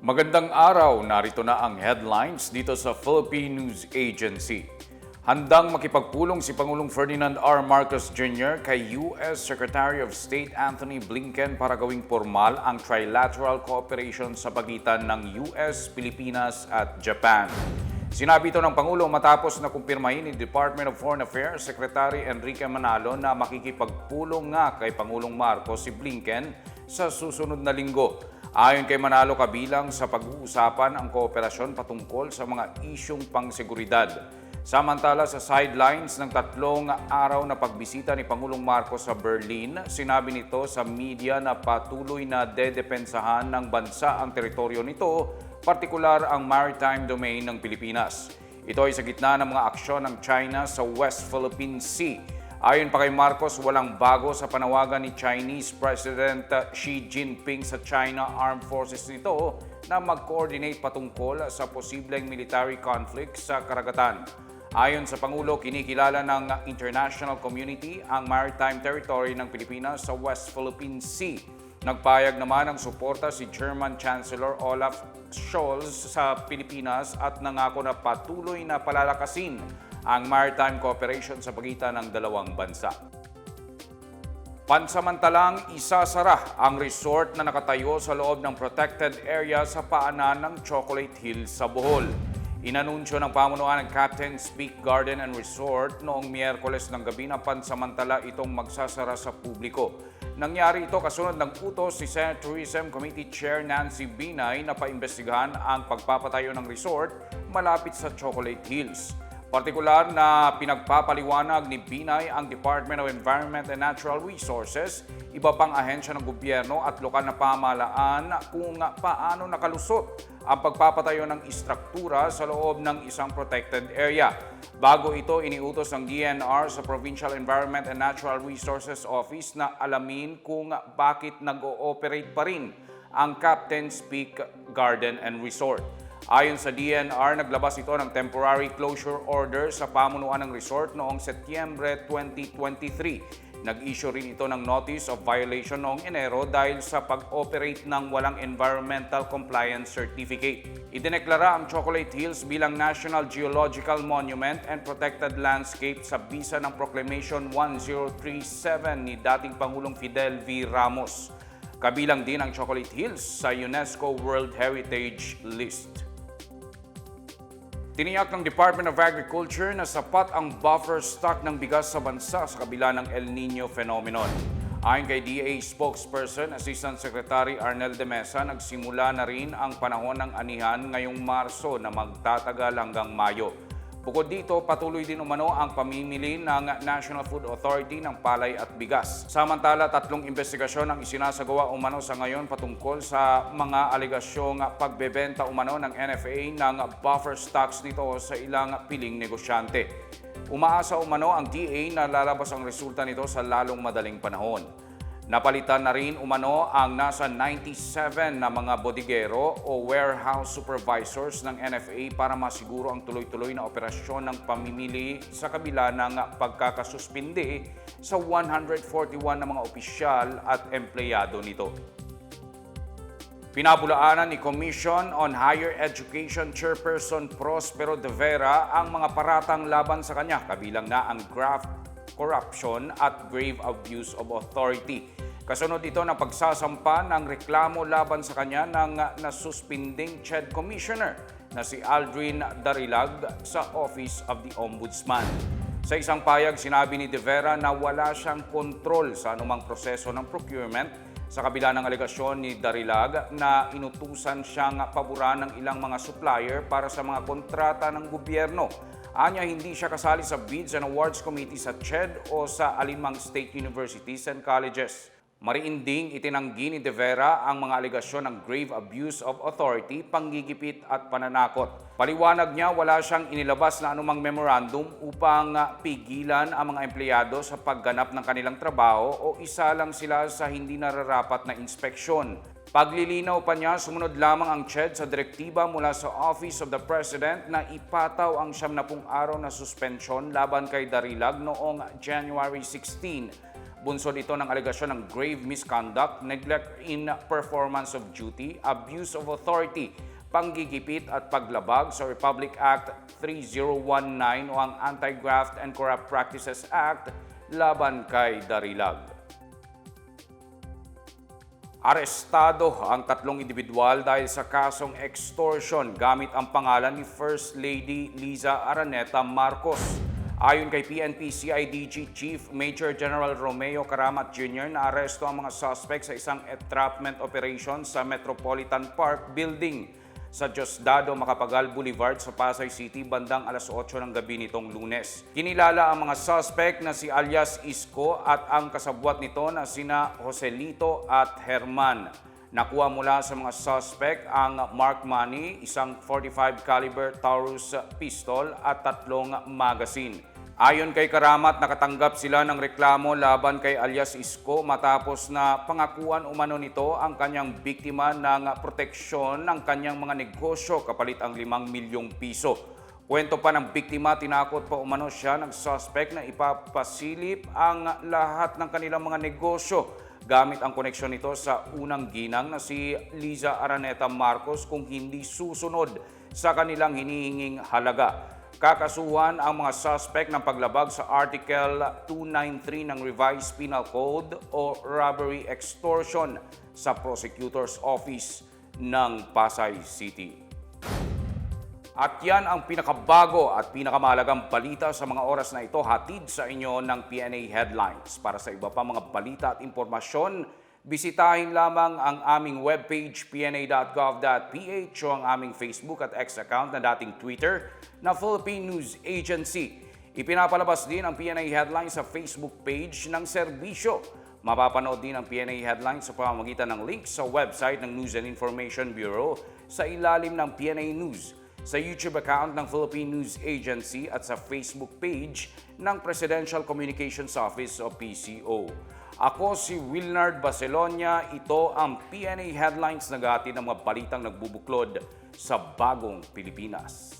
Magandang araw, narito na ang headlines dito sa Philippine News Agency. Handang makipagpulong si Pangulong Ferdinand R. Marcos Jr. kay U.S. Secretary of State Anthony Blinken para gawing formal ang trilateral cooperation sa pagitan ng U.S., Pilipinas at Japan. Sinabi ito ng Pangulo matapos na kumpirmahin ni Department of Foreign Affairs Secretary Enrique Manalo na makikipagpulong nga kay Pangulong Marcos si Blinken sa susunod na linggo. Ayon kay Manalo kabilang sa pag-uusapan ang kooperasyon patungkol sa mga isyong pangseguridad. Samantala sa sidelines ng tatlong araw na pagbisita ni Pangulong Marcos sa Berlin, sinabi nito sa media na patuloy na dedepensahan ng bansa ang teritoryo nito, partikular ang maritime domain ng Pilipinas. Ito ay sa gitna ng mga aksyon ng China sa West Philippine Sea. Ayon pa kay Marcos, walang bago sa panawagan ni Chinese President Xi Jinping sa China Armed Forces nito na mag-coordinate patungkol sa posibleng military conflict sa karagatan. Ayon sa Pangulo, kinikilala ng international community ang maritime territory ng Pilipinas sa West Philippine Sea. Nagpayag naman ng suporta si German Chancellor Olaf Scholz sa Pilipinas at nangako na patuloy na palalakasin ang maritime cooperation sa pagitan ng dalawang bansa. Pansamantalang isasara ang resort na nakatayo sa loob ng protected area sa paanan ng Chocolate Hills sa Bohol. Inanunsyo ng pamunuan ng Captain's Peak Garden and Resort noong Miyerkules ng gabi na pansamantala itong magsasara sa publiko. Nangyari ito kasunod ng utos si Senate Tourism Committee Chair Nancy Binay na paimbestigahan ang pagpapatayo ng resort malapit sa Chocolate Hills. Partikular na pinagpapaliwanag ni Binay ang Department of Environment and Natural Resources, iba pang ahensya ng gobyerno at lokal na pamahalaan kung paano nakalusot ang pagpapatayo ng istruktura sa loob ng isang protected area. Bago ito, iniutos ng DNR sa Provincial Environment and Natural Resources Office na alamin kung bakit nag-ooperate pa rin ang Captain's Peak Garden and Resort. Ayon sa DNR, naglabas ito ng temporary closure order sa pamunuan ng resort noong Setyembre 2023. Nag-issue rin ito ng notice of violation noong Enero dahil sa pag-operate ng walang environmental compliance certificate. Idineklara ang Chocolate Hills bilang National Geological Monument and Protected Landscape sa bisa ng Proclamation 1037 ni dating Pangulong Fidel V. Ramos. Kabilang din ang Chocolate Hills sa UNESCO World Heritage List. Tiniyak ng Department of Agriculture na sapat ang buffer stock ng bigas sa bansa sa kabila ng El Nino phenomenon. Ayon kay DA spokesperson, Assistant Secretary Arnel de Mesa, nagsimula na rin ang panahon ng anihan ngayong Marso na magtatagal hanggang Mayo. Bukod dito, patuloy din umano ang pamimili ng National Food Authority ng palay at bigas. Samantala, tatlong investigasyon ang isinasagawa umano sa ngayon patungkol sa mga alegasyong pagbebenta umano ng NFA ng buffer stocks nito sa ilang piling negosyante. Umaasa umano ang DA na lalabas ang resulta nito sa lalong madaling panahon. Napalitan na rin umano ang nasa 97 na mga bodigero o warehouse supervisors ng NFA para masiguro ang tuloy-tuloy na operasyon ng pamimili sa kabila ng pagkakasuspindi sa 141 na mga opisyal at empleyado nito. Pinabulaanan ni Commission on Higher Education Chairperson Prospero De Vera ang mga paratang laban sa kanya, kabilang na ang graft corruption at grave abuse of authority. Kasunod ito ng pagsasampa ng reklamo laban sa kanya ng nasuspinding CHED Commissioner na si Aldrin Darilag sa Office of the Ombudsman. Sa isang payag, sinabi ni De Vera na wala siyang kontrol sa anumang proseso ng procurement sa kabila ng alegasyon ni Darilag na inutusan siyang paboran ng ilang mga supplier para sa mga kontrata ng gobyerno. Anya hindi siya kasali sa Bids and Awards Committee sa CHED o sa alinmang state universities and colleges. Mariinding itinanggi ni De Vera ang mga alegasyon ng grave abuse of authority, panggigipit at pananakot. Paliwanag niya wala siyang inilabas na anumang memorandum upang pigilan ang mga empleyado sa pagganap ng kanilang trabaho o isa lang sila sa hindi nararapat na inspeksyon. Paglilinaw pa niya, sumunod lamang ang CHED sa direktiba mula sa Office of the President na ipataw ang siyam na pung araw na suspensyon laban kay Darilag noong January 16. Bunsod ito ng alegasyon ng grave misconduct, neglect in performance of duty, abuse of authority, panggigipit at paglabag sa Republic Act 3019 o ang Anti-Graft and Corrupt Practices Act laban kay Darilag. Arestado ang tatlong individual dahil sa kasong extortion gamit ang pangalan ni First Lady Liza Araneta Marcos. Ayon kay PNP CIDG Chief Major General Romeo Karamat Jr. na aresto ang mga suspect sa isang entrapment operation sa Metropolitan Park Building sa Diosdado Macapagal Boulevard sa Pasay City bandang alas 8 ng gabi nitong lunes. Kinilala ang mga suspect na si alias Isko at ang kasabwat nito na sina Joselito at Herman. Nakuha mula sa mga suspect ang mark money, isang 45 caliber Taurus pistol at tatlong magazine. Ayon kay Karamat, nakatanggap sila ng reklamo laban kay alias Isko matapos na pangakuan umano nito ang kanyang biktima ng proteksyon ng kanyang mga negosyo kapalit ang 5 milyong piso. Kwento pa ng biktima, tinakot pa umano siya ng suspect na ipapasilip ang lahat ng kanilang mga negosyo gamit ang koneksyon nito sa unang ginang na si Liza Araneta Marcos kung hindi susunod sa kanilang hinihinging halaga. Kakasuhan ang mga suspect ng paglabag sa Article 293 ng Revised Penal Code o robbery extortion sa Prosecutor's Office ng Pasay City. At yan ang pinakabago at pinakamahalagang balita sa mga oras na ito hatid sa inyo ng PNA Headlines. Para sa iba pa mga balita at impormasyon, bisitahin lamang ang aming webpage pna.gov.ph o ang aming Facebook at X account na dating Twitter na Philippine News Agency. Ipinapalabas din ang PNA Headlines sa Facebook page ng serbisyo. Mapapanood din ang PNA Headlines sa pamamagitan ng link sa website ng News and Information Bureau sa ilalim ng PNA News sa YouTube account ng Philippine News Agency at sa Facebook page ng Presidential Communications Office o PCO. Ako si Wilnard Baselonia, ito ang PNA Headlines na gati ng mga balitang nagbubuklod sa bagong Pilipinas.